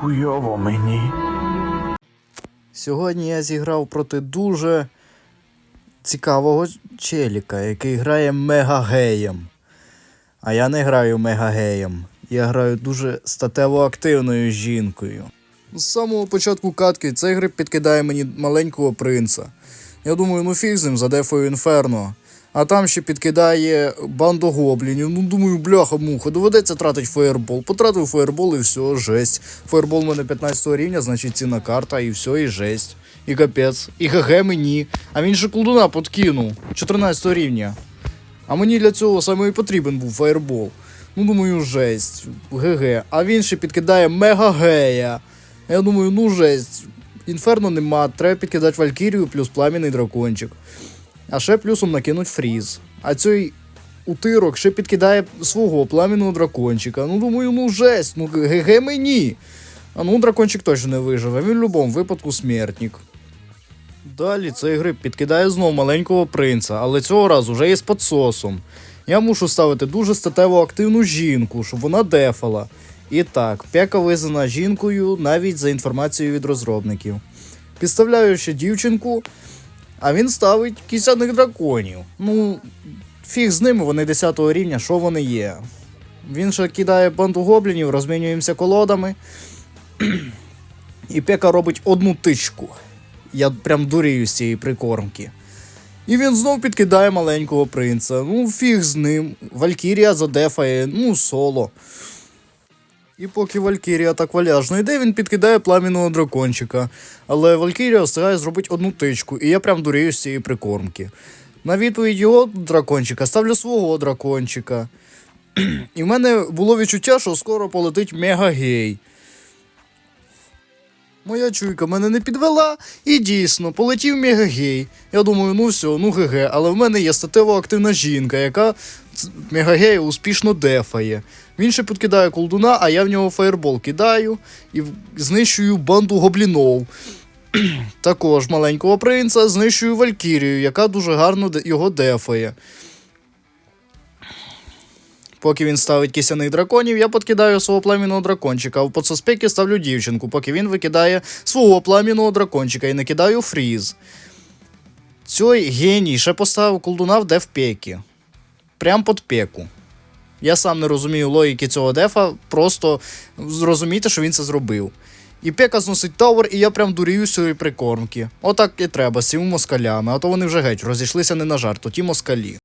Хуйово мені. Сьогодні я зіграв проти дуже цікавого челіка, який грає мегагеєм. А я не граю мегагеєм. Я граю дуже статево активною жінкою. З самого початку катки цей гриб підкидає мені маленького принца. Я думаю, ну фіг з ним задефою інферно. А там ще підкидає банду гоблінів. Ну думаю, бляха муха, доведеться тратити фаєрбол. Потратив фаєрбол і все, жесть. Фаєрбол у мене 15 рівня, значить ціна карта, і все, і жесть. І капець. І ГГ мені. А він же колдуна подкинув 14 рівня. А мені для цього саме і потрібен був фаєрбол. Ну, думаю, жесть. ГГ. А він ще підкидає мегагея. Я думаю, ну жесть. Інферно нема, треба підкидати Валькірію плюс пламінний дракончик. А ще плюсом накинуть фріз. А цей утирок ще підкидає свого пламінного дракончика. Ну думаю, ну жесть, ну ГГ мені. А ну дракончик точно не виживе, він в будь-якому випадку смертник. Далі цей гриб підкидає знов маленького принца, але цього разу вже із підсосом. Я мушу ставити дуже статево активну жінку, щоб вона дефала. І так, пека визнана жінкою навіть за інформацією від розробників. Підставляю ще дівчинку, а він ставить кісяних драконів. Ну, фіг з ними, вони 10 рівня, що вони є. Він ще кидає банду гоблінів, розмінюємося колодами. І пека робить одну тичку. Я прям дурію з цієї прикормки. І він знов підкидає маленького принца. Ну, фіг з ним. Валькірія задефає, ну, соло. І поки Валькірія так валяжно йде, він підкидає пламінного дракончика. Але Валькірія встигає зробити одну тичку, і я прям дурію з цієї прикормки. На відповідь його дракончика ставлю свого дракончика. І в мене було відчуття, що скоро полетить мегагей. Моя чуйка мене не підвела, і дійсно, полетів мегагей. Я думаю, ну все, ну ГГ, але в мене є статево активна жінка, яка мегагея успішно дефає. Він ще підкидає колдуна, а я в нього фаєрбол кидаю і знищую банду гоблінов. Також маленького принца знищую Валькірію, яка дуже гарно його дефає. Поки він ставить кисяних драконів, я подкидаю свого пламінного дракончика, в подсоспеки ставлю дівчинку, поки він викидає свого пламінного дракончика і накидаю фріз. Цей геній ще поставив колдуна в деф-пекі. Прям під пеку. Я сам не розумію логіки цього дефа, просто зрозумійте, що він це зробив. І пека зносить тавер, і я прям дурію з прикормки. Отак і треба з цими москалями, а то вони вже геть розійшлися не на жарт, то ті москалі.